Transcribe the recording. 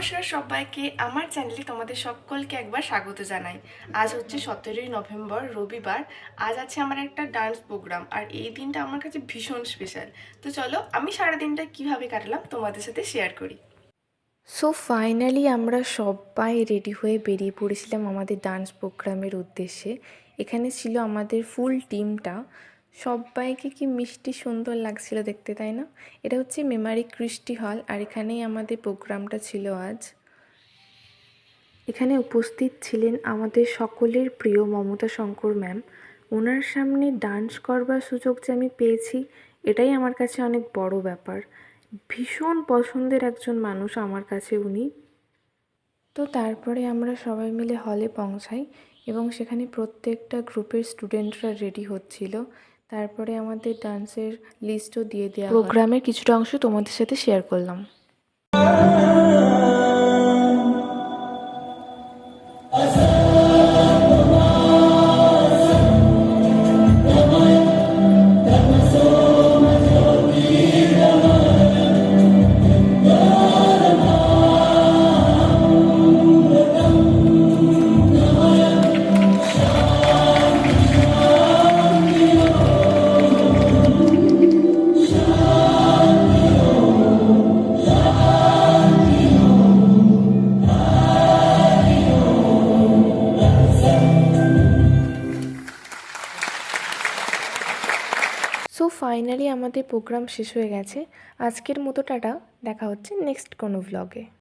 নমস্কার সবাইকে। আমার চ্যানেলে তোমাদের সকলকে একবার স্বাগত জানাই। আজ হচ্ছে সতেরোই নভেম্বর, রবিবার। আজ আছে আমার একটা ডান্স প্রোগ্রাম আর এই দিনটা আমার কাছে ভীষণ স্পেশাল তো চলো, আমি সারা দিনটা কীভাবে কাটালাম তোমাদের সাথে শেয়ার করি। সো ফাইনালি আমরা সবাই রেডি হয়ে বেরিয়ে পড়েছিলাম আমাদের ডান্স প্রোগ্রামের উদ্দেশ্যে। এখানে ছিল আমাদের ফুল টিমটা সবাইকে কি মিষ্টি সুন্দর লাগছিল দেখতে, তাই না? এটা হচ্ছে মেমারি কৃষ্টি হল, আর এখানেই আমাদের প্রোগ্রামটা ছিল আজ। এখানে উপস্থিত ছিলেন আমাদের সকলের প্রিয় মমতা শঙ্কর ম্যাম। ওনার সামনে ডান্স করবার সুযোগ যে আমি পেয়েছি, এটাই আমার কাছে অনেক বড় ব্যাপার। ভীষণ পছন্দের একজন মানুষ আমার কাছে উনি। তো তারপরে আমরা সবাই মিলে হলে পৌঁছাই, এবং সেখানে প্রত্যেকটা গ্রুপের স্টুডেন্টরা রেডি হচ্ছিল। তারপরে আমাদের ডান্সের লিস্টও দিয়ে দেওয়া প্রোগ্রামের কিছুটা অংশ তোমাদের সাথে শেয়ার করলাম। সো ফাইনালি আমাদের প্রোগ্রাম শেষ হয়ে গেছে। আজকের মতো টাটা। দেখা হচ্ছে নেক্সট কোনো ভ্লগে